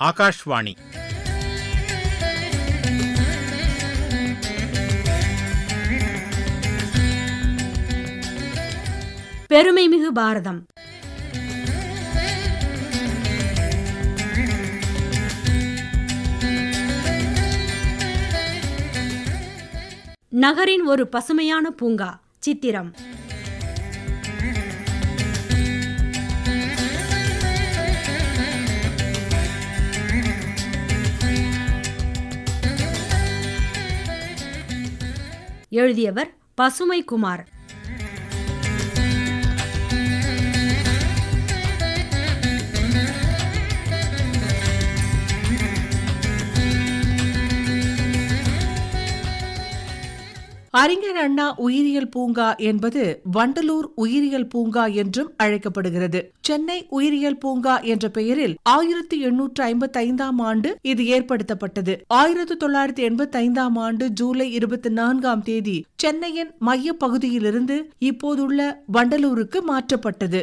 ஆகாஷ்வாணி பெருமைமிகு பாரதம் நகரின் ஒரு பசுமையான பூங்கா சித்திரம் எழுதியவர் பசுமை குமார் அறிஞர் அண்ணா உயிரியல் பூங்கா என்பது வண்டலூர் உயிரியல் பூங்கா என்றும் அழைக்கப்படுகிறது. சென்னை உயிரியல் பூங்கா என்ற பெயரில் ஆயிரத்தி எண்ணூற்று ஐம்பத்தி ஐந்தாம் ஆண்டு இது ஏற்படுத்தப்பட்டது. ஆயிரத்தி தொள்ளாயிரத்தி எண்பத்தி ஐந்தாம் ஆண்டு ஜூலை இருபத்தி நான்காம் தேதி சென்னையின் மைய பகுதியிலிருந்து இப்போதுள்ள வண்டலூருக்கு மாற்றப்பட்டது.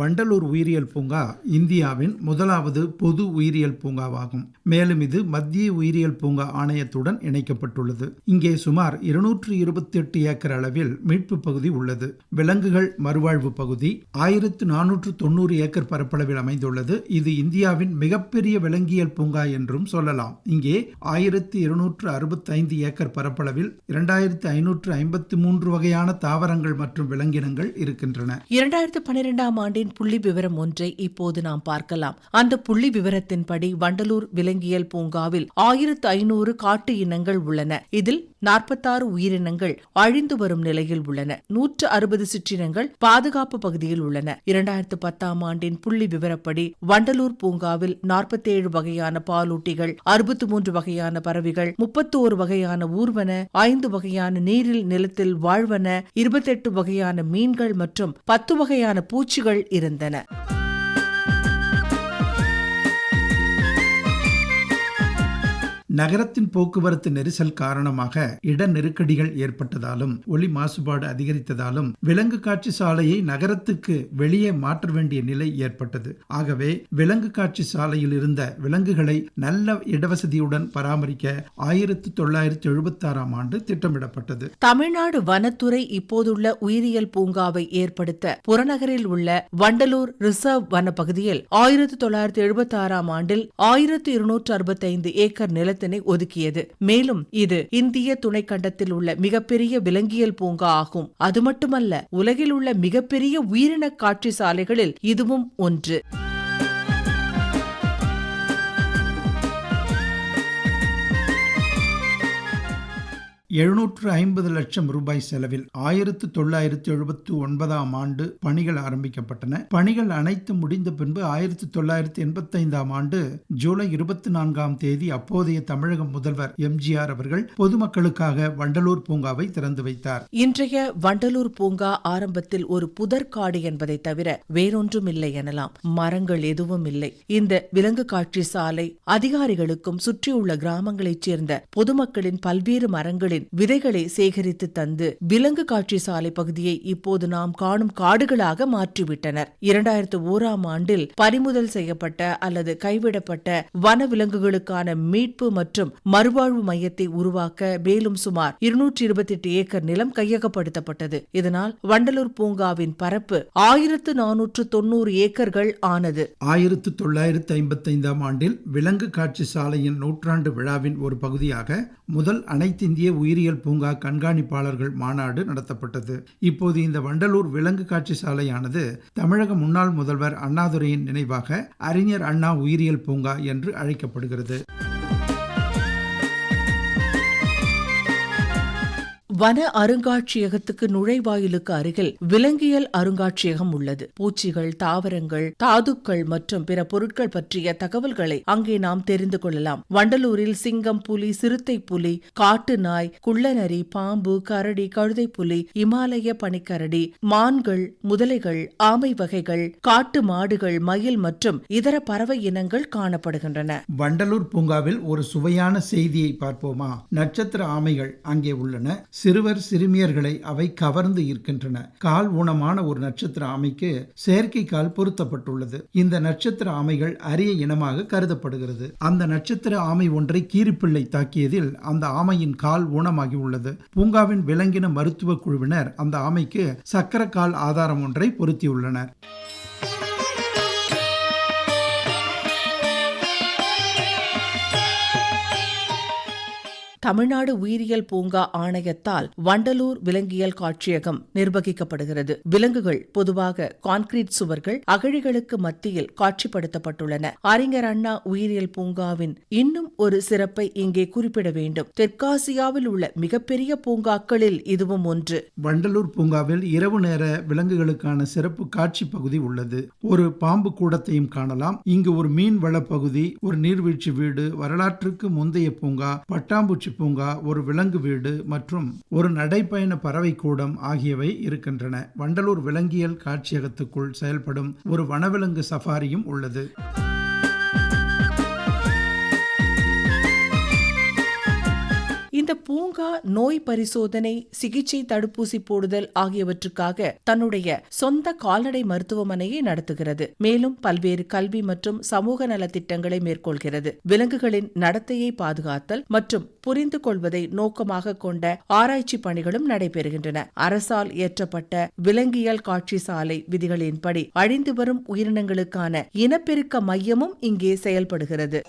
வண்டலூர் உயிரியல் பூங்கா இந்தியாவின் முதலாவது பொது உயிரியல் பூங்காவாகும். மேலும் இது மத்திய உயிரியல் பூங்கா ஆணையத்துடன் இணைக்கப்பட்டுள்ளது. இங்கே சுமார் இருநூற்று இருபத்தி எட்டு ஏக்கர் அளவில் மீட்பு பகுதி உள்ளது. விலங்குகள் மறுவாழ்வு பகுதி ஆயிரத்து நானூற்று தொண்ணூறு ஏக்கர் பரப்பளவில் அமைந்துள்ளது. இது இந்தியாவின் மிகப்பெரிய விலங்கியல் பூங்கா என்றும் சொல்லலாம். இங்கே ஆயிரத்தி இருநூற்று அறுபத்தைந்து ஏக்கர் பரப்பளவில் இரண்டாயிரத்து ஐநூற்று ஐம்பத்தி மூன்று வகையான தாவரங்கள் மற்றும் விலங்கினங்கள் இருக்கின்றன. இரண்டாயிரத்து பன்னிரெண்டாம் ஆண்டு ஆண்டின் புள்ளி விவரம் ஒன்றை இப்போது நாம் பார்க்கலாம். அந்த புள்ளி விவரத்தின்படி வண்டலூர் விலங்கியல் பூங்காவில் ஆயிரத்து ஐநூறு காட்டு இனங்கள் உள்ளன. இதில் நாற்பத்தாறு உயிரினங்கள் அழிந்து வரும் நிலையில் உள்ளன. நூற்று அறுபது சிற்றினங்கள் பாதுகாப்பு பகுதியில் உள்ளன. இரண்டாயிரத்து பத்தாம் ஆண்டின் புள்ளி விவரப்படி வண்டலூர் பூங்காவில் நாற்பத்தேழு வகையான பாலூட்டிகள் அறுபத்தி மூன்று வகையான பறவைகள் முப்பத்தோரு வகையான ஊர்வன ஐந்து வகையான நீரில் நிலத்தில் வாழ்வன இருபத்தெட்டு வகையான மீன்கள் மற்றும் பத்து வகையான பூச்சிகள் இருந்தன. நகரத்தின் போக்குவரத்து நெரிசல் காரணமாக இட நெருக்கடிகள் ஏற்பட்டதாலும் ஒளி மாசுபாடு அதிகரித்ததாலும் விலங்கு காட்சி சாலையை நகரத்துக்கு வெளியே மாற்ற வேண்டிய நிலை ஏற்பட்டது. ஆகவே விலங்கு காட்சி சாலையில் இருந்த விலங்குகளை நல்ல இடவசதியுடன் பராமரிக்க ஆயிரத்தி தொள்ளாயிரத்தி எழுபத்தி ஆறாம் ஆண்டு திட்டமிடப்பட்டது. தமிழ்நாடு வனத்துறை இப்போதுள்ள உயிரியல் பூங்காவை ஏற்படுத்த புறநகரில் உள்ள வண்டலூர் ரிசர்வ் வனப்பகுதியில் ஆயிரத்தி தொள்ளாயிரத்தி எழுபத்தி ஆறாம் ஆண்டில் ஆயிரத்தி இருநூற்று அறுபத்தைந்து ஏக்கர் நிலத்தினை ஒதுக்கியது. மேலும் இது இந்திய துணைக்கண்டத்தில் உள்ள மிகப்பெரிய விலங்கியல் பூங்கா ஆகும். அது மட்டுமல்ல உலகில் உள்ள மிகப்பெரிய உயிரின காட்சி சாலைகளில் இதுவும் ஒன்று. எழுநூற்று ஐம்பது லட்சம் ரூபாய் செலவில் ஆயிரத்து தொள்ளாயிரத்து எழுபத்தி ஒன்பதாம் ஆண்டு பணிகள் ஆரம்பிக்கப்பட்டன. பணிகள் அனைத்து முடிந்த பின்பு ஆயிரத்தி தொள்ளாயிரத்தி எண்பத்தி ஐந்தாம் ஆண்டு ஜூலை இருபத்தி நான்காம் தேதி அப்போதைய தமிழக முதல்வர் எம்ஜிஆர் அவர்கள் பொதுமக்களுக்காக வண்டலூர் பூங்காவை திறந்து வைத்தார். இன்றைய வண்டலூர் பூங்கா ஆரம்பத்தில் ஒரு புதற்காடு என்பதை தவிர வேறொன்றும் இல்லை எனலாம். மரங்கள் எதுவும் இல்லை. இந்த விலங்கு காட்சி சாலை அதிகாரிகளுக்கும் சுற்றியுள்ள கிராமங்களைச் சேர்ந்த பொதுமக்களின் பல்வேறு மரங்களின் விதைகளை சேகரித்து தந்து விலங்கு காட்சி சாலை பகுதியை இப்போது நாம் காணும் காடுகளாக மாற்றிவிட்டனர். இரண்டாயிரத்து ஓராம் ஆண்டில் பறிமுதல் செய்யப்பட்ட அல்லது கைவிடப்பட்ட வன விலங்குகளுக்கான மீட்பு மற்றும் மறுவாழ்வு மையத்தை உருவாக்க மேலும் சுமார் இருநூற்றி இருபத்தி எட்டு ஏக்கர் நிலம் கையகப்படுத்தப்பட்டது. இதனால் வண்டலூர் பூங்காவின் பரப்பு ஆயிரத்து நானூற்று தொன்னூறு ஏக்கர்கள் ஆனது. ஆயிரத்து தொள்ளாயிரத்து ஐம்பத்தைந்தாம் ஆண்டில் விலங்கு காட்சி சாலையின் நூற்றாண்டு விழாவின் ஒரு பகுதியாக முதல் அனைத்திந்திய உயிரியல் பூங்கா கண்காணிப்பாளர்கள் மாநாடு நடத்தப்பட்டது. இப்போது இந்த வண்டலூர் விலங்கு காட்சி சாலையானது தமிழக முன்னாள் முதல்வர் அண்ணாதுரையின் நினைவாக அறிஞர் அண்ணா உயிரியல் பூங்கா என்று அழைக்கப்படுகிறது. வன அருங்காட்சியகத்துக்கு நுழைவாயிலுக்கு அருகில் விலங்கியல் அருங்காட்சியகம் உள்ளது. பூச்சிகள் தாவரங்கள் தாதுக்கள் மற்றும் பிற பொருட்கள் பற்றிய தகவல்களை அங்கே நாம் தெரிந்து கொள்ளலாம். வண்டலூரில் சிங்கம் புலி சிறுத்தை புலி காட்டு நாய் குள்ளநரி பாம்பு கரடி கழுதை புலி இமாலய பனிக்கரடி மான்கள் முதலைகள் ஆமை வகைகள் காட்டு மாடுகள் மயில் மற்றும் இதர பறவை இனங்கள் காணப்படுகின்றன. வண்டலூர் பூங்காவில் ஒரு சுவையான செய்தியை பார்ப்போமா? நட்சத்திர ஆமைகள் அங்கே உள்ளன. சிறுவர் சிறுமியர்களை அவை கவர்ந்து ஈர்க்கின்றன. கால் ஊனமான ஒரு நட்சத்திர ஆமைக்கு செயற்கை கால் பொருத்தப்பட்டுள்ளது. இந்த நட்சத்திர ஆமைகள் அரிய இனமாக கருதப்படுகிறது. அந்த நட்சத்திர ஆமை ஒன்றை கீரிப்பிள்ளை தாக்கியதில் அந்த ஆமையின் கால் ஊனமாகி உள்ளது. பூங்காவின் விலங்கின மருத்துவ குழுவினர் அந்த ஆமைக்கு சக்கர கால் ஆதாரம் ஒன்றை பொருத்தியுள்ளனர். தமிழ்நாடு உயிரியல் பூங்கா ஆணையத்தால் வண்டலூர் விலங்கியல் காட்சியகம் நிர்வகிக்கப்படுகிறது. விலங்குகள் பொதுவாக கான்கிரீட் சுவர்கள் அகழிகளுக்கு மத்தியில் காட்சிப்படுத்தப்பட்டுள்ளன. அறிஞர் அண்ணா உயிரியல் பூங்காவின் இன்னும் ஒரு சிறப்பை இங்கே குறிப்பிட வேண்டும். தெற்காசியாவில் உள்ள மிகப்பெரிய பூங்காக்களில் இதுவும் ஒன்று. வண்டலூர் பூங்காவில் இரவு நேர விலங்குகளுக்கான சிறப்பு காட்சி பகுதி உள்ளது. ஒரு பாம்பு கூடத்தையும் காணலாம். இங்கு ஒரு மீன் வள பகுதி ஒரு நீர்வீழ்ச்சி வீடு வரலாற்றுக்கு முந்தைய பூங்கா பட்டாம்பூச்சி பூங்கா ஒரு விலங்கு வீடு மற்றும் ஒரு நடைப்பயண பறவை கூடம் ஆகியவை இருக்கின்றன. வண்டலூர் விலங்கியல் காட்சியகத்துக்குள் செயல்படும் ஒரு வனவிலங்கு சஃபாரியும் உள்ளது. இந்த பூங்கா நோய் பரிசோதனை சிகிச்சை தடுப்பூசி போடுதல் ஆகியவற்றுக்காக தன்னுடைய சொந்த கால்நடை மருத்துவமனையை நடத்துகிறது. மேலும் பல்வேறு கல்வி மற்றும் சமூக நலத்திட்டங்களை மேற்கொள்கிறது. விலங்குகளின் நடத்தையை பாதுகாத்தல் மற்றும் புரிந்து கொள்வதை நோக்கமாக கொண்ட ஆராய்ச்சி பணிகளும் நடைபெறுகின்றன. அரசால் இயற்றப்பட்ட விலங்கியல் காட்சி சாலை விதிகளின்படி அழிந்து வரும் உயிரினங்களுக்கான இனப்பெருக்க மையமும் இங்கே செயல்படுகிறது.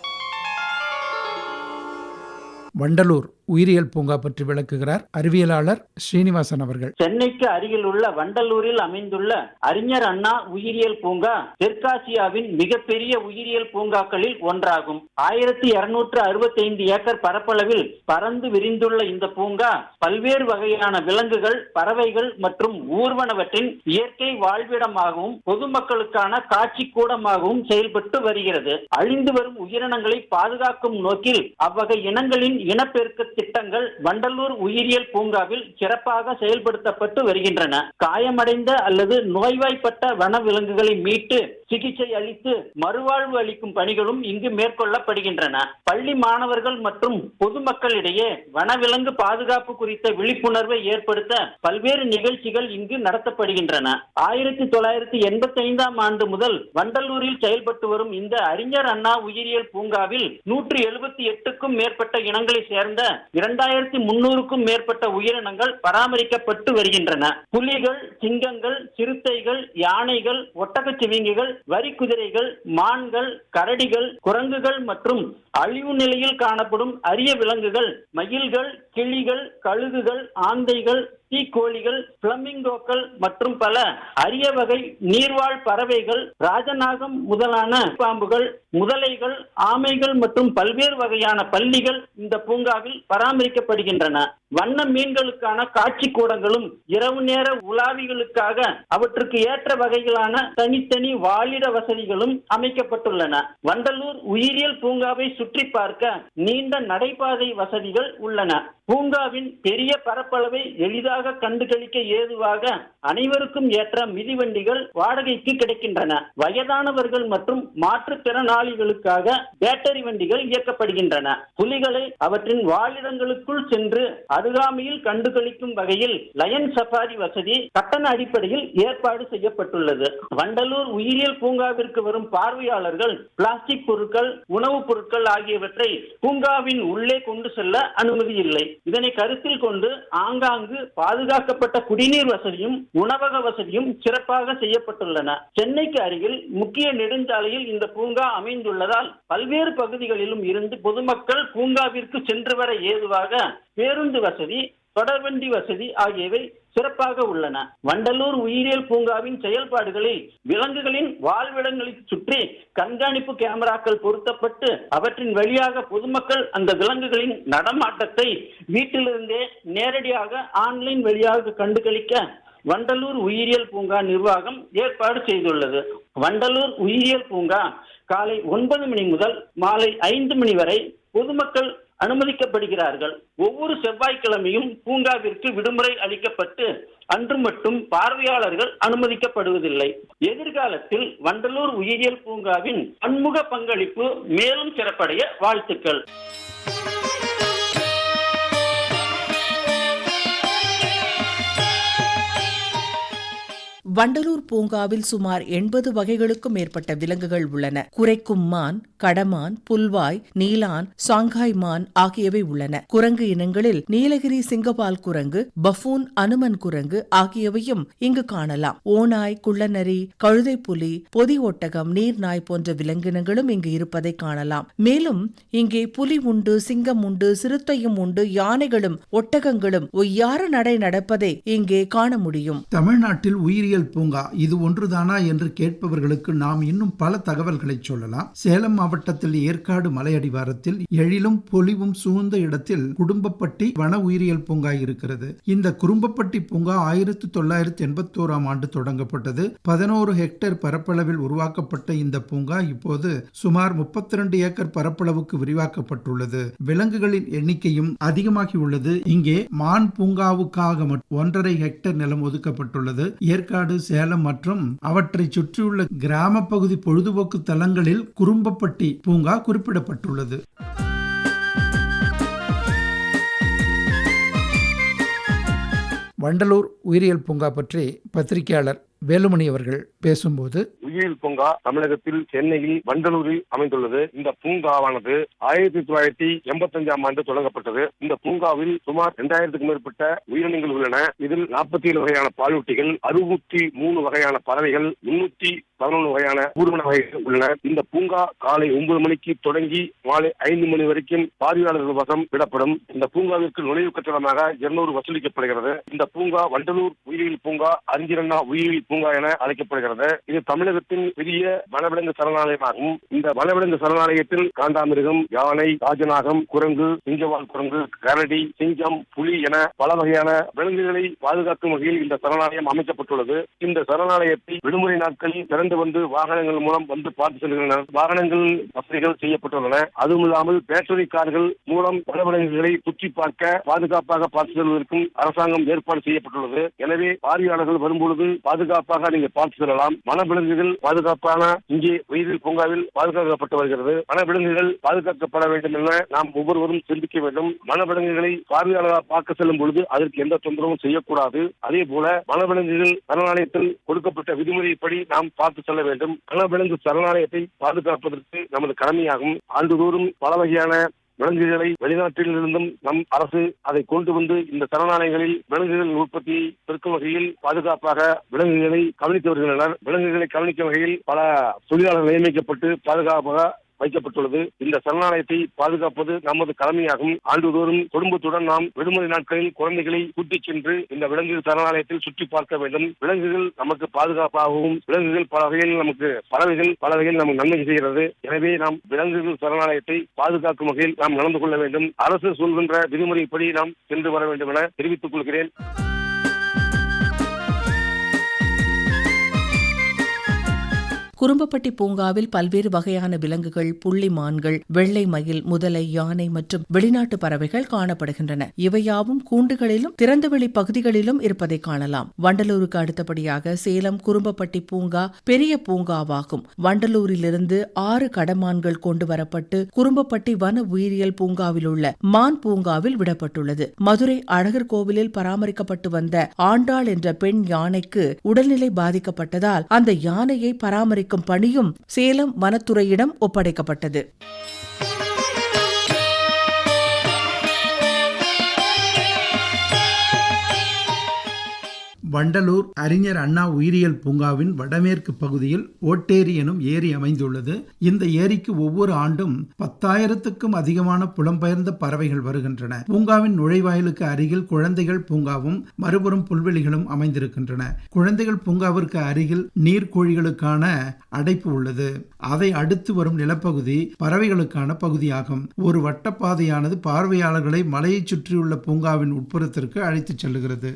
வண்டலூர் உயிரியல் பூங்கா பற்றி விளக்குகிறார் அறிவியலாளர் ஸ்ரீனிவாசன் அவர்கள். சென்னைக்கு அருகில் உள்ள வண்டலூரில் அமைந்துள்ள அறிஞர் அண்ணா உயிரியல் பூங்கா தெற்காசியாவின் மிகப்பெரிய உயிரியல் பூங்காக்களில் ஒன்றாகும். ஆயிரத்தி இருநூற்று அறுபத்தைந்து ஏக்கர் பரப்பளவில் பறந்து விரிந்துள்ள இந்த பூங்கா பல்வேறு வகையான விலங்குகள் பறவைகள் மற்றும் ஊர்வனவற்றின் இயற்கை வாழ்விடமாகவும் பொதுமக்களுக்கான காட்சி கூடமாகவும் செயல்பட்டு வருகிறது. அழிந்து வரும் உயிரினங்களை பாதுகாக்கும் நோக்கில் அவ்வகை இனங்களின் இனப்பெருக்க திட்டங்கள் வண்டலூர் உயிரியல் பூங்காவில் சிறப்பாக செயல்படுத்தப்பட்டு வருகின்றன. காயமடைந்த அல்லது நோய்வாய்ப்பட்ட வன விலங்குகளை மீட்டு சிகிச்சை அளித்து மறுவாழ்வு அளிக்கும் பணிகளும் இங்கு மேற்கொள்ளப்படுகின்றன. பள்ளி மாணவர்கள் மற்றும் பொதுமக்களிடையே வனவிலங்கு பாதுகாப்பு குறித்த விழிப்புணர்வை ஏற்படுத்த பல்வேறு நிகழ்ச்சிகள் இங்கு நடத்தப்படுகின்றன. ஆயிரத்தி தொள்ளாயிரத்தி எண்பத்தி ஐந்தாம் ஆண்டு முதல் வண்டலூரில் செயல்பட்டு வரும் இந்த அறிஞர் அண்ணா உயிரியல் பூங்காவில் நூற்றி எழுபத்தி எட்டுக்கும் மேற்பட்ட இனங்களை சேர்ந்த இரண்டாயிரத்தி முன்னூறுக்கும் மேற்பட்ட உயிரினங்கள் பராமரிக்கப்பட்டு வருகின்றன. புலிகள் சிங்கங்கள் சிறுத்தைகள் யானைகள் ஒட்டகச்சிவிங்கிகள் வரிக்குதிரைகள் மான்கள் கரடிகள் குரங்குகள் மற்றும் அழிவு நிலையில் காணப்படும் அரிய விலங்குகள் மயில்கள் கிளிகள் கழுகுகள் ஆந்தைகள் தீக்கோழிகள் பிளமிங்கோக்கள் மற்றும் பல அரிய வகை நீர்வாழ் பறவைகள் ராஜநாகம் முதலான பாம்புகள் முதலைகள் ஆமைகள் மற்றும் பல்வேறு வகையான பள்ளிகள் இந்த பூங்காவில் பராமரிக்கப்படுகின்றன. வண்ண மீன்களுக்கான காட்சி கூடங்களும் இரவு நேர உலாவிகளுக்காக அவற்றுக்கு ஏற்ற வகைகளான தனித்தனி வாழிட வசதிகளும் அமைக்கப்பட்டுள்ளன. வண்டலூர் உயிரியல் பூங்காவை சுற்றி பார்க்க நீண்ட நடைபாதை வசதிகள் உள்ளன. பூங்காவின் பெரிய பரப்பளவை எளிதாக கண்டுகளிக்க ஏதுவாக அனைவருக்கும் ஏற்ற மிதிவண்டிகள் வாடகைக்கு கிடைக்கின்றன. வயதானவர்கள் மற்றும் மாற்றுத்திறனாளிகளுக்காக பேட்டரி வண்டிகள் இயக்கப்படுகின்றன. புலிகளை அவற்றின் வாழிடங்களுக்குள் சென்று அருகாமையில் கண்டுகளிக்கும் வகையில் லயன் சஃபாரி வசதி கட்டண அடிப்படையில் ஏற்பாடு செய்யப்பட்டுள்ளது. வண்டலூர் உயிரியல் பூங்காவிற்கு வரும் பார்வையாளர்கள் பிளாஸ்டிக் பொருட்கள் உணவுப் பொருட்கள் ஆகியவற்றை பூங்காவின் உள்ளே கொண்டு செல்ல அனுமதி இல்லை. இதனை கருத்தில் கொண்டு ஆங்காங்கு பாதுகாக்கப்பட்ட குடிநீர் வசதியும் உணவக வசதியும் சிறப்பாக செய்யப்பட்டுள்ளன. சென்னைக்கு அருகில் முக்கிய நெடுஞ்சாலையில் இந்த பூங்கா அமைந்துள்ளதால் பல்வேறு பகுதிகளிலும் இருந்து பொதுமக்கள் பூங்காவிற்கு சென்று வர ஏதுவாக பேருந்து வசதி தொடர்வண்டி வசதி ஆகியவை சிறப்பாக உள்ளன. வண்டலூர் உயிரியல் பூங்காவின் செயல்பாடுகளில் விலங்குகளின் வாழ்விடங்களை சுற்றி கண்காணிப்பு கேமராக்கள் பொருத்தப்பட்டு அவற்றின் வழியாக பொதுமக்கள் அந்த விலங்குகளின் நடமாட்டத்தை வீட்டிலிருந்தே நேரடியாக ஆன்லைன் வழியாக கண்டுகளிக்க வண்டலூர் உயிரியல் பூங்கா நிர்வாகம் ஏற்பாடு செய்துள்ளது. வண்டலூர் உயிரியல் பூங்கா காலை ஒன்பது மணி முதல் மாலை ஐந்து மணி வரை பொதுமக்கள் அனுமதிக்கப்படுகிறார்கள். ஒவ்வொரு செவ்வாய்க்கிழமையும் பூங்காவிற்கு விடுமுறை அளிக்கப்பட்டு அன்று மட்டும் பார்வையாளர்கள் அனுமதிக்கப்படுவதில்லை. எதிர்காலத்தில் வண்டலூர் உயிரியல் பூங்காவின் பன்முக பங்களிப்பு மேலும் சிறப்படைய வாழ்த்துக்கள். வண்டலூர் பூங்காவில் சுமார் எண்பது வகைகளுக்கும் மேற்பட்ட விலங்குகள் உள்ளன. குறைக்கும் மான் கடமான் புல்வாய் நீலான் சாங்காய் மான் ஆகியவை உள்ளன. குரங்கு இனங்களில் நீலகிரி சிங்கபால் குரங்கு பஃபூன் அனுமன் குரங்கு ஆகியவையும் இங்கு காணலாம். ஓநாய் குள்ளநரி கழுதை புலி பொதி ஒட்டகம் நீர்நாய் போன்ற விலங்கினங்களும் இங்கு இருப்பதை காணலாம். மேலும் இங்கே புலி உண்டு சிங்கம் உண்டு சிறுத்தையும் உண்டு யானைகளும் ஒட்டகங்களும் ஒய்யார நடை நடப்பதை இங்கே காண முடியும். தமிழ்நாட்டில் உயிரியல் பூங்கா இது ஒன்றுதானா என்று கேட்பவர்களுக்கு நாம் இன்னும் பல தகவல்களை சொல்லலாம். சேலம் மாவட்டத்தில் ஏற்காடு மலையடிவாரத்தில் எழிலும் பொலிவும் சூழ்ந்த இடத்தில் குடும்பப்பட்டி வன உயிரியல் பூங்கா இருக்கிறது. இந்த குறும்பப்பட்டி பூங்கா ஆயிரத்தி தொள்ளாயிரத்தி எண்பத்தோராம் ஆண்டு தொடங்கப்பட்டது. பதினோரு ஹெக்டேர் பரப்பளவில் உருவாக்கப்பட்ட இந்த பூங்கா இப்போது சுமார் முப்பத்தி ரெண்டு ஏக்கர் பரப்பளவுக்கு விரிவாக்கப்பட்டுள்ளது. விலங்குகளின் எண்ணிக்கையும் அதிகமாகியுள்ளது. இங்கே மான் பூங்காவுக்காக ஒன்றரை ஹெக்டேர் நிலம் ஒதுக்கப்பட்டுள்ளது. ஏற்காடு சேலம் மற்றும் அவற்றை சுற்றியுள்ள கிராம பகுதி பொழுதுபோக்கு தலங்களில் குறும்பப்பட்டி பூங்கா குறிப்பிடப்பட்டுள்ளது. வண்டலூர் உயிரியல் பூங்கா பற்றி பத்திரிகையாளர் வேலுமணி அவர்கள் பேசும்போது உயிரியல் பூங்கா தமிழகத்தில் சென்னையில் வண்டலூரில் அமைந்துள்ளது. இந்த பூங்காவானது ஆயிரத்தி தொள்ளாயிரத்தி எண்பத்தி அஞ்சாம் ஆண்டு தொடங்கப்பட்டது. இந்த பூங்காவில் சுமார் இரண்டாயிரத்துக்கும் மேற்பட்ட உயிரினங்கள் உள்ளன. இதில் நாற்பத்தி ஏழு வகையான பாலூட்டிகள் அறுபத்தி மூணு வகையான பறவைகள் முன்னூத்தி பதினொன்று வகையான ஊர்வன வகைகள் உள்ளன. இந்த பூங்கா காலை ஒன்பது மணிக்கு தொடங்கி மாலை ஐந்து மணி வரைக்கும் பார்வையாளர்கள் வசம் விடப்படும். இந்த பூங்காவிற்கு நுழைவு கட்டணமாக இருநூறு வசூலிக்கப்படுகிறது. இந்த பூங்கா வண்டலூர் உயிரியல் பூங்கா அறிஞரண்ணா உயிரியல் பூங்கா என அழைக்கப்படுகிறது. இது தமிழகத்தின் பெரிய வனவிலங்கு சரணாலயமாகும். இந்த வனவிலங்கு சரணாலயத்தில் காண்டாமிருகம் யானை ராஜநாகம் குரங்கு சிங்கவால் குரங்கு கரடி சிங்கம் புலி என பல வகையான விலங்குகளை பாதுகாக்கும் வகையில் இந்த சரணாலயம் அமைக்கப்பட்டுள்ளது. இந்த சரணாலயத்தை விடுமுறை நாட்களில் திறந்து வந்து வாகனங்கள் மூலம் வந்து பார்த்து செல்கின்றனர் வாகனங்கள் வசதிகள் செய்யப்பட்டுள்ளன. அதுவும் இல்லாமல் பேட்டரி கார்கள் மூலம் வனவிலங்குகளை சுற்றி பார்க்க பாதுகாப்பாக பார்த்து செல்வதற்கும் அரசாங்கம் ஏற்பாடு செய்யப்பட்டுள்ளது. எனவே பார்வையாளர்கள் வரும்பொழுது பாதுகாப்பாக நீங்கள் பார்த்து செல்லலாம். வனவிலங்குகள் பாதுகாப்பான இங்கே உயிரில் பூங்காவில் பாதுகாக்கப்பட்டு வருகிறது. வனவிலங்குகள் பாதுகாக்கப்பட வேண்டும் என நாம் ஒவ்வொருவரும் சிந்திக்க வேண்டும். வனவிலங்குகளை பார்வையாளராக பார்க்க செல்லும் பொழுது அதற்கு எந்த தொந்தரவும் செய்யக்கூடாது. அதே போல வனவிலங்குகள் சரணாலயத்தில் கொடுக்கப்பட்ட விதிமுறைப்படி நாம் பார்த்து செல்ல வேண்டும். வனவிலங்கு சரணாலயத்தை பாதுகாப்பதற்கு நமது கடமையாகும். ஆண்டுதோறும் பல வகையான விலங்குகளை வெளிநாட்டில் இருந்தும் நம் அரசு அதை கொண்டு வந்து இந்த சரணாலயங்களில் விலங்குகளின் உற்பத்தியை பெருக்கும் வகையில் பாதுகாப்பாக விலங்குகளை கவனித்து வருகின்றனர். விலங்குகளை கவனிக்கும் வகையில் பல தொழிலாளர்கள் நியமிக்கப்பட்டு பாதுகாப்பாக வைக்கப்பட்டுள்ளது. இந்த சரணாலயத்தை பாதுகாப்பது நமது கடமையாகும். ஆண்டுதோறும் குடும்பத்துடன் நாம் விடுமுறை நாட்களில் குழந்தைகளை கூட்டிச் சென்று இந்த விலங்கு சரணாலயத்தில் சுற்றி பார்க்க வேண்டும். விலங்குகள் நமக்கு பாதுகாப்பாகவும் விலங்குகள் பல வகையில் நமக்கு பறவைகள் பல வகையில் நமக்கு நன்மை செய்கிறது. எனவே நாம் விலங்குகள் சரணாலயத்தை பாதுகாக்கும் வகையில் நாம் நடந்து கொள்ள வேண்டும். அரசு சொல்கின்ற விதிமுறைப்படி நாம் சென்று வர வேண்டும் என தெரிவித்துக் கொள்கிறேன். குறும்பப்பட்டி பூங்காவில் பல்வேறு வகையான விலங்குகள் புள்ளி மான்கள் வெள்ளை மயில் முதலை யானை மற்றும் வெளிநாட்டு பறவைகள் காணப்படுகின்றன. இவையாவும் கூண்டுகளிலும் திறந்தவெளி பகுதிகளிலும் இருப்பதை காணலாம். வண்டலூருக்கு அடுத்தபடியாக சேலம் குறும்பப்பட்டி பூங்கா பெரிய பூங்காவாகும். வண்டலூரிலிருந்து ஆறு கடமான்கள் கொண்டு வரப்பட்டு குறும்பப்பட்டி வன உயிரியல் பூங்காவில் உள்ள மான் பூங்காவில் விடப்பட்டுள்ளது. மதுரை அழகர் கோவிலில் பராமரிக்கப்பட்டு வந்த ஆண்டாள் என்ற பெண் யானைக்கு உடல்நிலை பாதிக்கப்பட்டதால் அந்த யானையை பராமரிக்க பணியும் சேலம் வனத்துறையிடம் ஒப்படைக்கப்பட்டது. வண்டலூர் அறிஞர் அண்ணா உயிரியல் பூங்காவின் வடமேற்கு பகுதியில் ஓட்டேரி எனும் ஏரி அமைந்துள்ளது. இந்த ஏரிக்கு ஒவ்வொரு ஆண்டும் பத்தாயிரத்துக்கும் அதிகமான புலம்பெயர்ந்த பறவைகள் வருகின்றன. பூங்காவின் நுழைவாயிலுக்கு அருகில் குழந்தைகள் பூங்காவும் மறுபுறம் புல்வெளிகளும் அமைந்திருக்கின்றன. குழந்தைகள் பூங்காவிற்கு அருகில் நீர்க்கோழிகளுக்கான அடைப்பு உள்ளது. அதை அடுத்து வரும் நிலப்பகுதி பறவைகளுக்கான பகுதியாகும். ஒரு வட்டப்பாதையானது பார்வையாளர்களை மலையைச் சுற்றியுள்ள பூங்காவின் உட்புறத்திற்கு அழைத்துச் செல்லுகிறது.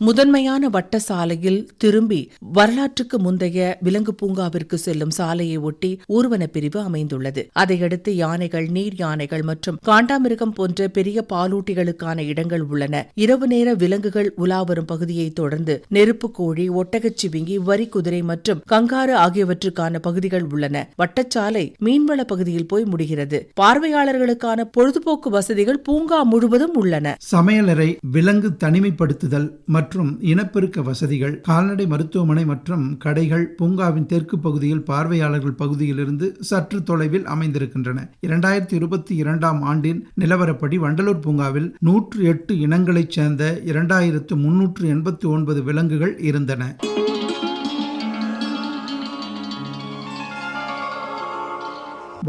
முதன்மையான வட்ட சாலையில் திரும்பி வரலாற்றுக்கு முந்தைய விலங்கு பூங்காவிற்கு செல்லும் சாலையை ஒட்டி ஊர்வன பிரிவு அமைந்துள்ளது. அதையடுத்து யானைகள் நீர் யானைகள் மற்றும் காண்டாமிருகம் போன்ற பெரிய பாலூட்டிகளுக்கான இடங்கள் உள்ளன. இரவு நேர விலங்குகள் உலா வரும் பகுதியை தொடர்ந்து நெருப்பு கோழி ஒட்டகச்சிவிங்கி வரி குதிரை மற்றும் கங்காரு ஆகியவற்றுக்கான பகுதிகள் உள்ளன. வட்டச்சாலை மீன்வள பகுதியில் போய் முடிகிறது. பார்வையாளர்களுக்கான பொழுதுபோக்கு வசதிகள் பூங்கா முழுவதும் உள்ளன. சமையலறை விலங்கு தனிமைப்படுத்துதல் மற்றும் இனப்பெருக்க வசதிகள் கால்நடை மருத்துவமனை மற்றும் கடைகள் பூங்காவின் தெற்கு பகுதியில் பார்வையாளர்கள் பகுதியிலிருந்து சற்று தொலைவில் அமைந்திருக்கின்றன. இரண்டாயிரத்தி இருபத்தி இரண்டாம் ஆண்டின் நிலவரப்படி வண்டலூர் பூங்காவில் நூற்று எட்டு இனங்களைச் சேர்ந்த இரண்டாயிரத்து முன்னூற்று எண்பத்தி ஒன்பது விலங்குகள் இருந்தன.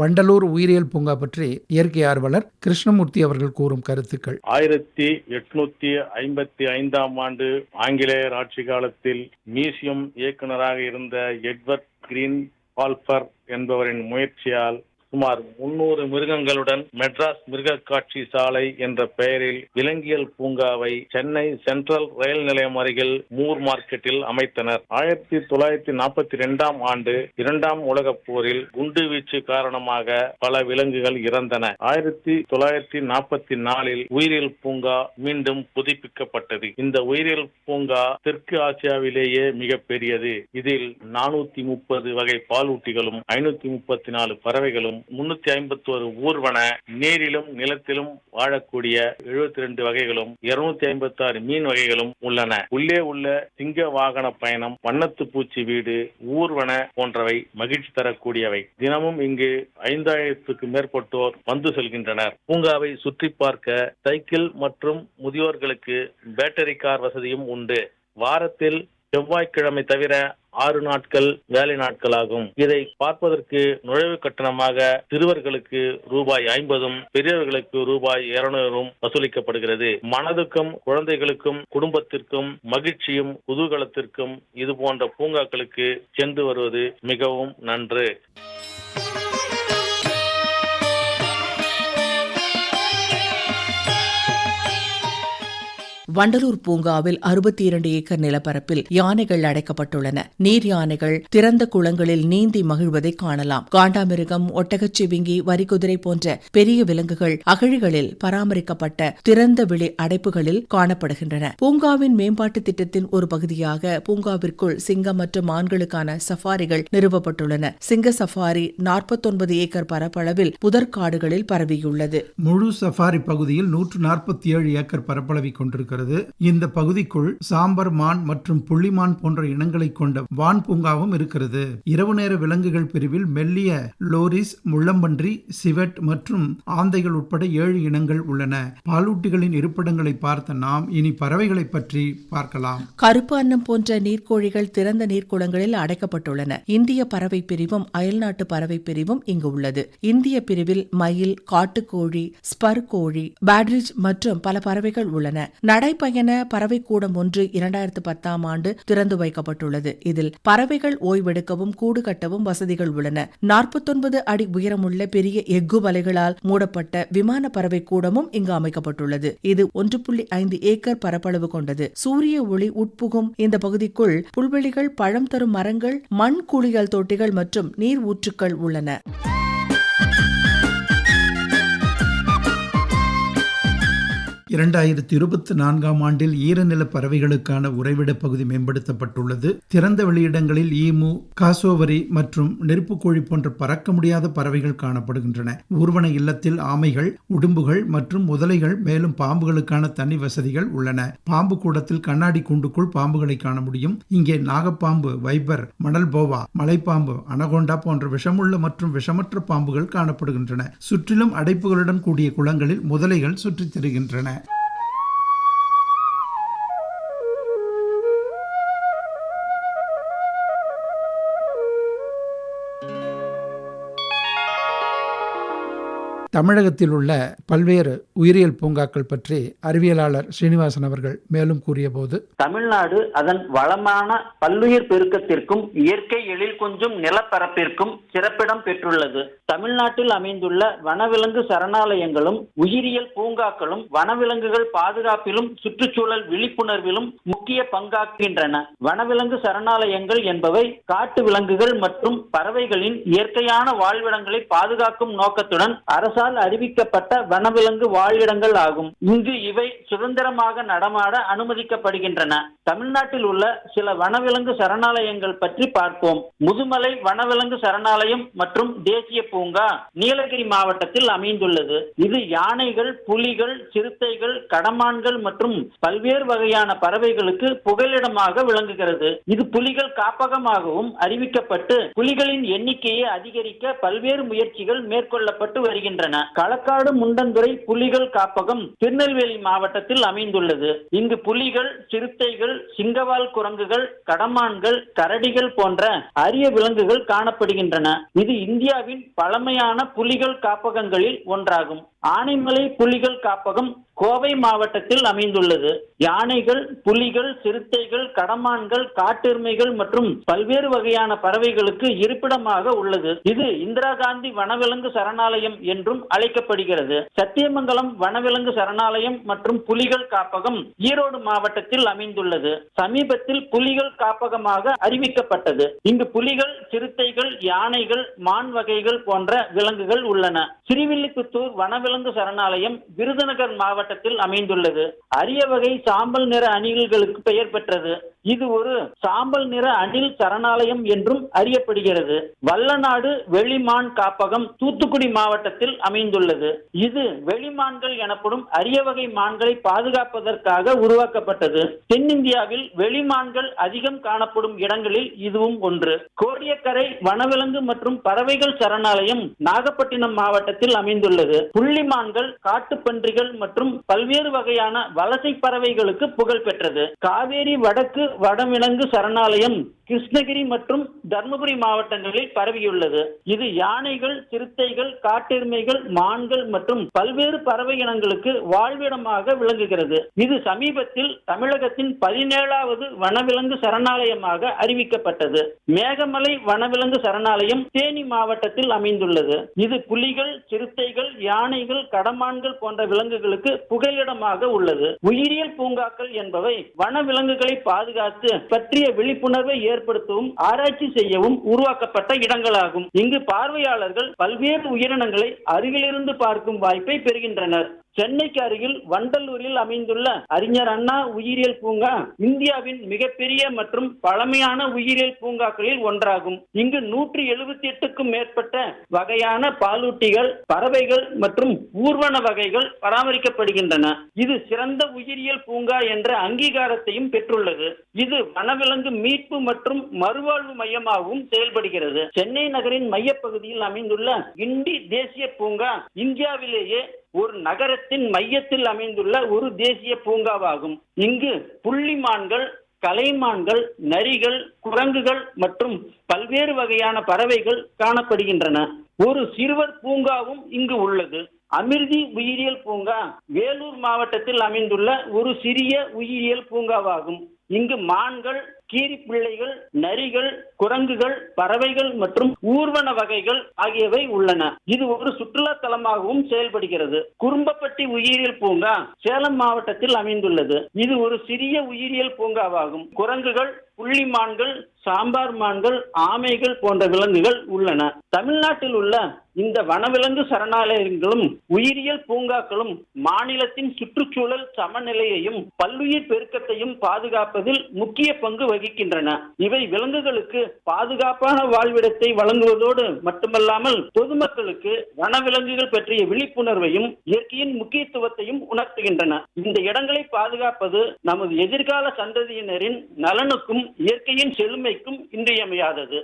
வண்டலூர் உயிரியல் பூங்கா பற்றி இயற்கை ஆர்வலர் கிருஷ்ணமூர்த்தி அவர்கள் கூறும் கருத்துக்கள். ஆயிரத்தி எட்நூத்தி ஐம்பத்தி ஐந்தாம் ஆண்டு ஆங்கிலேயர் ஆட்சி காலத்தில் மியூசியம் இயக்குனராக இருந்த எட்வர்ட் கிரீன் பால்பர் என்பவரின் முயற்சியால் சுமார் முன்னூறு மிருகங்களுடன் மெட்ராஸ் மிருக காட்சி சாலை என்ற பெயரில் விலங்கியல் பூங்காவை சென்னை சென்ட்ரல் ரயில் நிலையம் அருகில் மூர் மார்க்கெட்டில் அமைத்தனர். ஆயிரத்தி தொள்ளாயிரத்தி நாற்பத்தி இரண்டாம் ஆண்டு இரண்டாம் உலகப் போரில் குண்டு வீச்சு காரணமாக பல விலங்குகள் இறந்தன. ஆயிரத்தி தொள்ளாயிரத்தி நாற்பத்தி நாலில் உயிரியல் பூங்கா மீண்டும் புதுப்பிக்கப்பட்டது. இந்த உயிரியல் பூங்கா தெற்கு ஆசியாவிலேயே மிக பெரியது. இதில் நானூத்தி முப்பது வகை பாலூட்டிகளும் ஐநூத்தி முப்பத்தி நாலு பறவைகளும் முன்னூத்தி ஐம்பத்தி ஒரு ஊர்வன நீரிலும் நிலத்திலும் வாழக்கூடிய எழுபத்தி ரெண்டு வகைகளும் இருநூத்தி ஐம்பத்தி ஆறு மீன் வகைகளும் உள்ளன. உள்ளே உள்ள சிங்க வாகன பயணம் வண்ணத்து பூச்சி வீடு ஊர்வன போன்றவை மகிழ்ச்சி தரக்கூடியவை. தினமும் இங்கு ஐந்தாயிரத்துக்கு மேற்பட்டோர் வந்து செல்கின்றனர். பூங்காவை சுற்றி பார்க்க சைக்கிள் மற்றும் முதியோர்களுக்கு பேட்டரி கார் வசதியும் உண்டு. வாரத்தில் செவ்வாய்க்கிழமை தவிர ஆறு நாட்கள் வேலை நாட்களாகும். இதை பார்ப்பதற்கு நுழைவு கட்டணமாக சிறுவர்களுக்கு ரூபாய் ஐம்பதும் பெரியவர்களுக்கு ரூபாய் இருநூறும் வசூலிக்கப்படுகிறது. மனதுக்கும் குழந்தைகளுக்கும் குடும்பத்திற்கும் மகிழ்ச்சியும் குதூகலத்திற்கும் இது போன்ற பூங்காக்களுக்கு சென்று வருவது மிகவும் நன்று. வண்டலூர் பூங்காவில் அறுபத்தி இரண்டு ஏக்கர் நிலப்பரப்பில் யானைகள் அடைக்கப்பட்டுள்ளன. நீர் யானைகள் திறந்த குளங்களில் நீந்தி மகிழ்வதை காணலாம். காண்டாமிருகம் ஒட்டகச்சிவிங்கி வரிக்குதிரை போன்ற பெரிய விலங்குகள் அகழிகளில் பராமரிக்கப்பட்ட திறந்த வெளி அடைப்புகளில் காணப்படுகின்றன. பூங்காவின் மேம்பாட்டு திட்டத்தின் ஒரு பகுதியாக பூங்காவிற்குள் சிங்கம் மற்றும் மான்களுக்கான சஃபாரிகள் நிறுவப்பட்டுள்ளன. சிங்க சஃபாரி நாற்பத்தொன்பது ஏக்கர் பரப்பளவில் புதற்காடுகளில் பரவியுள்ளது. முழு சஃபாரி பகுதியில் நூற்று நாற்பத்தி ஏழு ஏக்கர் பரப்பளவை கொண்டிருக்கிறது. இந்த பகுதிக்குள் சாம்பர் மான் மற்றும் புள்ளிமான் போன்ற இனங்களை கொண்ட வான் பூங்காவும் இருக்கிறது. இரவு நேர விலங்குகள் பிரிவில் மெல்லிய லோரிஸ் முள்ளம்பன்றி சிவெட் மற்றும் ஆந்தைகள் உட்பட ஏழு இனங்கள் உள்ளன. பாலூட்டிகளின் இருப்பிடங்களை பார்த்த நாம் இனி பறவைகளை பற்றி பார்க்கலாம். கருப்பு அன்னம் போன்ற நீர்க்கோழிகள் திறந்த நீர்க்குளங்களில் அடைக்கப்பட்டுள்ளன. இந்திய பறவை பிரிவும் அயல்நாட்டு பறவை பிரிவும் இங்கு உள்ளது. இந்திய பிரிவில் மயில் காட்டுக்கோழி ஸ்பர் கோழி பேட்ரிஜ் மற்றும் பல பறவைகள் உள்ளன. நடைப்பயண பறவை கூடம் ஒன்று இரண்டாயிரத்து பத்தாம் ஆண்டு திறந்து வைக்கப்பட்டுள்ளது. இதில் பறவைகள் ஓய்வெடுக்கவும் கூடு கட்டவும் வசதிகள் உள்ளன. நாற்பத்தொன்பது அடி உயரமுள்ள பெரிய எஃகு வலைகளால் மூடப்பட்ட விமான பறவை கூடமும் இங்கு அமைக்கப்பட்டுள்ளது. இது ஒன்று புள்ளி ஐந்து ஏக்கர் பரப்பளவு கொண்டது. சூரிய ஒளி உட்புகும் இந்த பகுதிக்குள் புல்வெளிகள் பழம் தரும் மரங்கள் மண் குளியல் தொட்டிகள் மற்றும் நீர் ஊற்றுக்கள் உள்ளன. இரண்டாயிரத்தி இருபத்தி நான்காம் ஆண்டில் ஈரநில பறவைகளுக்கான உறைவிட பகுதி மேம்படுத்தப்பட்டுள்ளது. திறந்த வெளியிடங்களில் ஈமு காசோவரி மற்றும் நெருப்புக்கோழி போன்ற பறக்க முடியாத பறவைகள் காணப்படுகின்றன. ஊர்வன இல்லத்தில் ஆமைகள் உடும்புகள் மற்றும் முதலைகள் மேலும் பாம்புகளுக்கான தனி வசதிகள் உள்ளன. பாம்பு கூடத்தில் கண்ணாடி கூண்டுக்குள் பாம்புகளை காண முடியும். இங்கே நாகப்பாம்பு வைபர் மணல் போவா மலைப்பாம்பு அனகொண்டா போன்ற விஷமுள்ள மற்றும் விஷமற்ற பாம்புகள் காணப்படுகின்றன. சுற்றிலும் அடைப்புகளுடன் கூடிய குளங்களில் முதலைகள் சுற்றித் திரிகின்றன. தமிழகத்தில் உள்ள பல்வேறு உயிரியல் பூங்காக்கள் பற்றி அறிவியலாளர் ஸ்ரீனிவாசன் அவர்கள் மேலும் கூறியபோது தமிழ்நாடு அதன் வளமான பல்லுயிர் பெருக்கத்திற்கும் இயற்கை எழில் கொஞ்சும் நிலப்பரப்பிற்கும் சிறப்பிடம் பெற்றுள்ளது. தமிழ்நாட்டில் அமைந்துள்ள வனவிலங்கு சரணாலயங்களும் உயிரியல் பூங்காக்களும் வனவிலங்குகள் பாதுகாப்பிலும் சுற்றுச்சூழல் விழிப்புணர்விலும் முக்கிய பங்காற்றுகின்றன. வனவிலங்கு சரணாலயங்கள் என்பவை காட்டு விலங்குகள் மற்றும் பறவைகளின் இயற்கையான வாழ்விடங்களை பாதுகாக்கும் நோக்கத்துடன் அரசால் அறிவிக்கப்பட்ட வனவிலங்கு வாழிடங்கள் ஆகும். இங்கு இவை சுதந்திரமாக நடமாட அனுமதிக்கப்படுகின்றன. தமிழ்நாட்டில் உள்ள சில வனவிலங்கு சரணாலயங்கள் பற்றி பார்ப்போம். முதுமலை வனவிலங்கு சரணாலயம் மற்றும் தேசிய பூங்கா நீலகிரி மாவட்டத்தில் அமைந்துள்ளது. இது யானைகள் புலிகள் சிறுத்தைகள் கடமான்கள் மற்றும் பல்வேறு வகையான பறவைகளுக்கு புகலிடமாக விளங்குகிறது. இது புலிகள் காப்பகமாகவும் அறிவிக்கப்பட்டு புலிகளின் எண்ணிக்கையை அதிகரிக்க பல்வேறு முயற்சிகள் மேற்கொள்ளப்பட்டு வருகின்றன. களக்காடு முண்டந்துறை புலிகள் காப்பகம் திருநெல்வேலி மாவட்டத்தில் அமைந்துள்ளது. இங்கு புலிகள் சிறுத்தைகள் சிங்கவால் குரங்குகள் கடமான்கள் கரடிகள் போன்ற அரிய விலங்குகள் காணப்படுகின்றன. இது இந்தியாவின் பல பழமையான புலிகள் காப்பகங்களில் ஒன்றாகும். ஆனைமலை புலிகள் காப்பகம் கோவை மாவட்டத்தில் அமைந்துள்ளது. யானைகள் புலிகள் சிறுத்தைகள் கடமான்கள் காட்டெருமைகள் மற்றும் பல்வேறு வகையான பறவைகளுக்கு இருப்பிடமாக உள்ளது. இது இந்திரா காந்தி வனவிலங்கு சரணாலயம் என்றும் அழைக்கப்படுகிறது. சத்தியமங்கலம் வனவிலங்கு சரணாலயம் மற்றும் புலிகள் காப்பகம் ஈரோடு மாவட்டத்தில் அமைந்துள்ளது. சமீபத்தில் புலிகள் காப்பகமாக அறிவிக்கப்பட்டது. இங்கு புலிகள் சிறுத்தைகள் யானைகள் மான் வகைகள் போன்ற விலங்குகள் உள்ளன. ஸ்ரீவில்லிபுத்தூர் வனவிலங்கு சரணாலயம் விருதுநகர் மாவட்டத்தில் அமைந்துள்ளது. அரிய வகை சாம்பல் நிற அணில்களுக்கு பெயர் பெற்றது. இது ஒரு சாம்பல் நிற அணில் சரணாலயம் என்றும் அறியப்படுகிறது. வல்லநாடு வெளிமான் காப்பகம் தூத்துக்குடி மாவட்டத்தில் அமைந்துள்ளது. இது வெளிமான்கள் எனப்படும் அரிய வகை மான்களை பாதுகாப்பதற்காக உருவாக்கப்பட்டது. தென்னிந்தியாவில் வெளிமான்கள் அதிகம் காணப்படும் இடங்களில் இதுவும் ஒன்று. கோடியக்கரை வனவிலங்கு மற்றும் பறவைகள் சரணாலயம் நாகப்பட்டினம் மாவட்டத்தில் அமைந்துள்ளது. புள்ளிமான்கள் காட்டுப்பன்றிகள் மற்றும் பல்வேறு வகையான வலசை பறவைகளுக்கு புகழ் பெற்றது. காவேரி வடக்கு வடவிலங்கு சரணாலயம் கிருஷ்ணகிரி மற்றும் தர்மபுரி மாவட்டங்களில் பரவியுள்ளது. இது யானைகள் சிறுத்தைகள் காட்டெருமைகள் மான்கள் மற்றும் பல்வேறு பறவை இனங்களுக்கு வாழ்விடமாக விளங்குகிறது. இது சமீபத்தில் தமிழகத்தின் பதினேழாவது வனவிலங்கு சரணாலயமாக அறிவிக்கப்பட்டது. மேகமலை வனவிலங்கு சரணாலயம் தேனி மாவட்டத்தில் அமைந்துள்ளது. இது புலிகள் சிறுத்தைகள் யானைகள் கடமான்கள் போன்ற விலங்குகளுக்கு புகலிடமாக உள்ளது. உயிரியல் பூங்காக்கள் என்பவை வனவிலங்குகளை பாதுகாத்து பற்றிய விழிப்புணர்வை ஏற்படுத்தவும் ஆராய்ச்சி செய்யவும் உருவாக்கப்பட்ட இடங்களாகும். இங்கு பார்வையாளர்கள் பல்வேறு உயிரினங்களை அருகிலிருந்து பார்க்கும் வாய்ப்பை பெறுகின்றனர். சென்னைக்கு அருகில் வண்டலூரில் அமைந்துள்ள அறிஞர் அண்ணா உயிரியல் பூங்கா இந்தியாவின் மிகப்பெரிய மற்றும் பழமையான உயிரியல் பூங்காக்களில் ஒன்றாகும். இங்கு நூற்றி எழுபத்தி எட்டுக்கும் மேற்பட்ட வகையான பாலூட்டிகள் பறவைகள் மற்றும் ஊர்வன வகைகள் பராமரிக்கப்படுகின்றன. இது சிறந்த உயிரியல் பூங்கா என்ற அங்கீகாரத்தையும் பெற்றுள்ளது. இது வனவிலங்கு மீட்பு மற்றும் மறுவாழ்வு மையமாகவும் செயல்படுகிறது. சென்னை நகரின் மையப்பகுதியில் அமைந்துள்ள கிண்டி தேசிய பூங்கா இந்தியாவிலேயே ஒரு நகரத்தின் மையத்தில் அமைந்துள்ள ஒரு தேசிய பூங்காவாகும். இங்கு புள்ளிமான்கள் கலைமான்கள் நரிகள் குரங்குகள் மற்றும் பல்வேறு வகையான பறவைகள் காணப்படுகின்றன. ஒரு சிறுவர் பூங்காவும் இங்கு உள்ளது. அமிர்தி உயிரியல் பூங்கா வேலூர் மாவட்டத்தில் அமைந்துள்ள ஒரு சிறிய உயிரியல் பூங்காவாகும். இங்கு மான்கள் கீரிப்பிள்ளைகள் நரிகள் குரங்குகள் பறவைகள் மற்றும் ஊர்வன வகைகள் ஆகியவை உள்ளன. இது ஒரு சுற்றுலா தலமாகவும் செயல்படுகிறது. குறும்பப்பட்டி உயிரியல் பூங்கா சேலம் மாவட்டத்தில் அமைந்துள்ளது. இது ஒரு சிறிய உயிரியல் பூங்காவாகும். குரங்குகள் புள்ளி மான்கள் சாம்பார் மான்கள் ஆமைகள் போன்ற விலங்குகள் உள்ளன. தமிழ்நாட்டில் உள்ள இந்த வனவிலங்கு சரணாலயங்களும் உயிரியல் பூங்காக்களும் மாநிலத்தின் சுற்றுச்சூழல் சமநிலையையும் பல்லுயிர் பெருக்கத்தையும் பாதுகாப்பதில் முக்கிய பங்கு வகிக்கின்றன. இவை விலங்குகளுக்கு பாதுகாப்பான வாழ்விடத்தை வழங்குவதோடு மட்டுமல்லாமல் பொதுமக்களுக்கு வனவிலங்குகள் பற்றிய விழிப்புணர்வையும் இயற்கையின் முக்கியத்துவத்தையும் உணர்த்துகின்றன. இந்த இடங்களை பாதுகாப்பது நமது எதிர்கால சந்ததியினரின் நலனுக்கும் இயற்கையின் செழுமைக்கும் இன்றியமையாதது.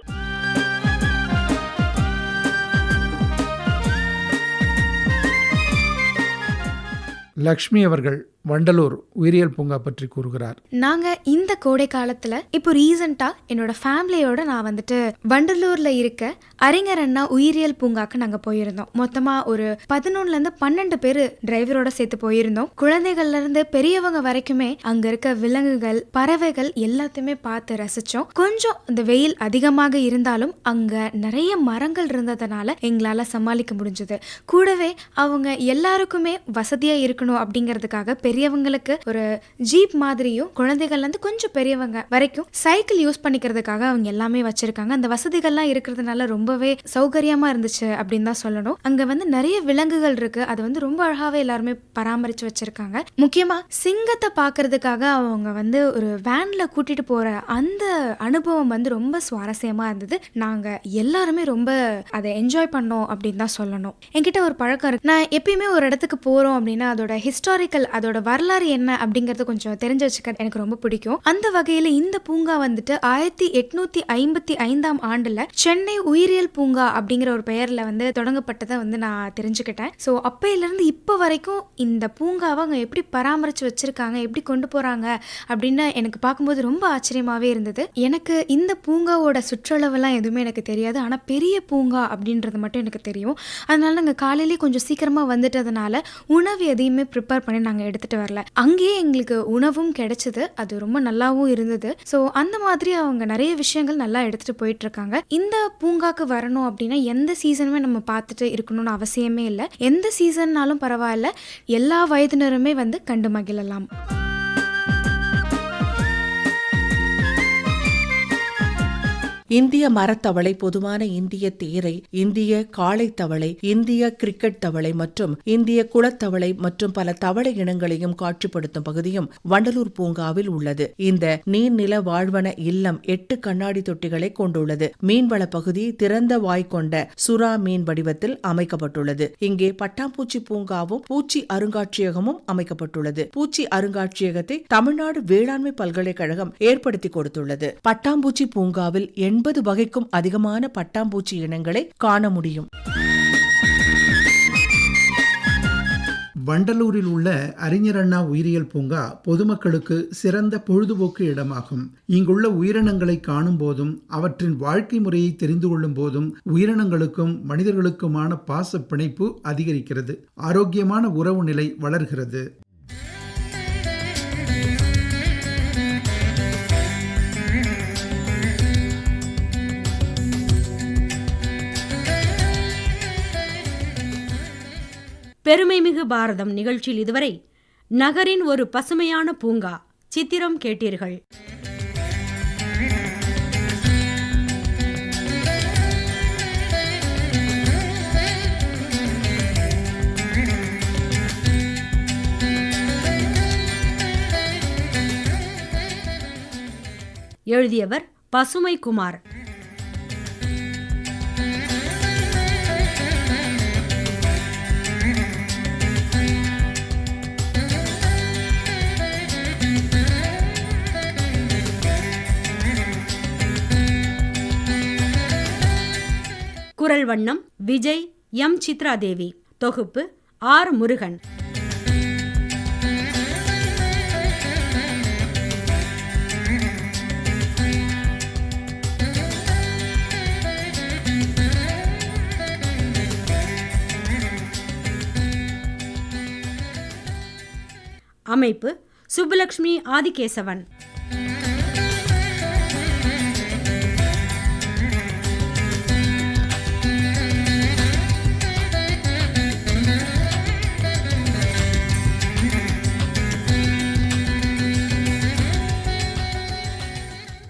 லக்ஷ்மி அவர்கள் வண்டலூர் உயிரியல் பூங்கா பற்றி கூறுகிறார். நாங்கள் இந்த கோடை காலத்தில் இப்போ ரீசண்டாக என்னோட ஃபேமிலியோட நான் வந்துட்டு வண்டலூரில் இருக்க அறிஞர் அண்ணா உயிரியல் பூங்காக்கு நாங்கள் போயிருந்தோம். மொத்தமாக ஒரு பதினொன்னுலேருந்து பன்னெண்டு பேர் டிரைவரோட சேர்த்து போயிருந்தோம். குழந்தைகள்ல இருந்து பெரியவங்க வரைக்குமே அங்கே இருக்க விலங்குகள் பறவைகள் எல்லாத்தையுமே பார்த்து ரசித்தோம் கொஞ்சம் இந்த வெயில் அதிகமாக இருந்தாலும் அங்கே நிறைய மரங்கள் இருந்ததுனால எங்களால் சமாளிக்க முடிஞ்சது. கூடவே அவங்க எல்லாருக்குமே வசதியாக இருக்கணும் அப்படிங்கிறதுக்காக பெரியவங்களுக்கு ஒரு ஜீப் மாதிரியும் குழந்தைகள்லேருந்து கொஞ்சம் பெரியவங்க வரைக்கும் சைக்கிள் யூஸ் பண்ணிக்கிறதுக்காக அவங்க எல்லாமே வச்சிருக்காங்க. அந்த வசதிகள்லாம் இருக்கிறதுனால ரொம்பவே சௌகரியமாக இருந்துச்சு அப்படின்னு தான் சொல்லணும். அங்கே வந்து நிறைய விலங்குகள் இருக்கு. அது வந்து ரொம்ப அழகாகவே எல்லாருமே பராமரித்து வச்சிருக்காங்க. முக்கியமாக சிங்கத்தை பார்க்கறதுக்காக அவங்க வந்து ஒரு வேனில் கூட்டிட்டு போகிற அந்த அனுபவம் வந்து ரொம்ப சுவாரஸ்யமாக இருந்தது. நாங்கள் எல்லாருமே ரொம்ப அதை என்ஜாய் பண்ணோம் அப்படின்னு தான் சொல்லணும். என்கிட்ட ஒரு பழக்கம் இருக்கு. நான் எப்பயுமே ஒரு இடத்துக்கு போகிறோம் அப்படின்னா அதோட ஹிஸ்டாரிக்கல் அதோட வரலாறு என்ன அப்படிங்கறது கொஞ்சம் தெரிஞ்சு வச்சுக்க எனக்கு ரொம்ப பிடிக்கும். அந்த வகையில இந்த பூங்கா வந்துட்டு ஆயிரத்தி எட்நூத்தி ஐம்பத்தி ஐந்தாம் ஆண்டுல சென்னை உயிரியல் பூங்கா அப்படிங்கிற ஒரு பெயர்ல வந்து தொடங்கப்பட்டதை வந்து நான் தெரிஞ்சுக்கிட்டேன். ஸோ அப்பையில இருந்து இப்போ வரைக்கும் இந்த பூங்காவை அவங்க எப்படி பராமரிச்சு வச்சிருக்காங்க எப்படி கொண்டு போறாங்க அப்படின்னு எனக்கு பார்க்கும்போது ரொம்ப ஆச்சரியமாவே இருந்தது. எனக்கு இந்த பூங்காவோட சுற்றளவுலாம் எதுவுமே எனக்கு தெரியாது. ஆனா பெரிய பூங்கா அப்படின்றது மட்டும் எனக்கு தெரியும். அதனால நாங்கள் காலையிலேயே கொஞ்சம் சீக்கிரமாக வந்துட்டதுனால உணவு எதையுமே ப்ரிப்பேர் பண்ணி நாங்கள் எடுத்துகிட்டு வரல. அங்கேயே எங்களுக்கு உணவும் கிடைச்சது. அது ரொம்ப நல்லாவும் இருந்தது. ஸோ அந்த மாதிரி அவங்க நிறைய விஷயங்கள் நல்லா எடுத்துகிட்டு போயிட்டு இருக்காங்க இந்த பூங்காக்கு வரணும் அப்படின்னா எந்த சீசனுமே நம்ம பார்த்துட்டு இருக்கணும்னு அவசியமே இல்லை. எந்த சீசன்னாலும் பரவாயில்ல. எல்லா வயதினருமே வந்து கண்டு மகிழலாம். இந்திய மரத்தவளை பொதுவான இந்திய தேரை இந்திய காளைத்தவளை இந்திய கிரிக்கெட் தவளை மற்றும் இந்திய குளத்தவளை மற்றும் பல தவளை இனங்களையும் காட்சிப்படுத்தும் பகுதியும் வண்டலூர் பூங்காவில் உள்ளது. இந்த நீர்நில வாழ்வன இல்லம் எட்டு கண்ணாடி தொட்டிகளை கொண்டுள்ளது. மீன்வள பகுதி திறந்த வாய் கொண்ட சுறா மீன் வடிவத்தில் அமைக்கப்பட்டுள்ளது. இங்கே பட்டாம்பூச்சி பூங்காவும் பூச்சி அருங்காட்சியகமும் அமைக்கப்பட்டுள்ளது. பூச்சி அருங்காட்சியகத்தை தமிழ்நாடு வேளாண்மை பல்கலைக்கழகம் ஏற்படுத்தி கொடுத்துள்ளது. பட்டாம்பூச்சி பூங்காவில் எண் எண்பது வகைக்கும் அதிகமான பட்டாம்பூச்சி இனங்களை காண முடியும். வண்டலூரில் உள்ள அறிஞர் அண்ணா உயிரியல் பூங்கா பொதுமக்களுக்கு சிறந்த பொழுதுபோக்கு இடமாகும். இங்குள்ள உயிரினங்களை காணும் போதும் அவற்றின் வாழ்க்கை முறையை தெரிந்து கொள்ளும் போதும் உயிரினங்களுக்கும் மனிதர்களுக்குமான பாச பிணைப்பு அதிகரிக்கிறது. ஆரோக்கியமான உறவு நிலை வளர்கிறது. பெருமைமிகு பாரதம் நிகழ்ச்சியில் இதுவரை நகரின் ஒரு பசுமையான பூங்கா சித்திரம் கேட்டீர்கள். எழுதியவர் பசுமை குரல் வண்ணம் விஜய் எம். சித்ரா தேவி தொகுப்பு ஆர். முருகன். அமைப்பு சுப்புலக்ஷ்மி ஆதிகேசவன்.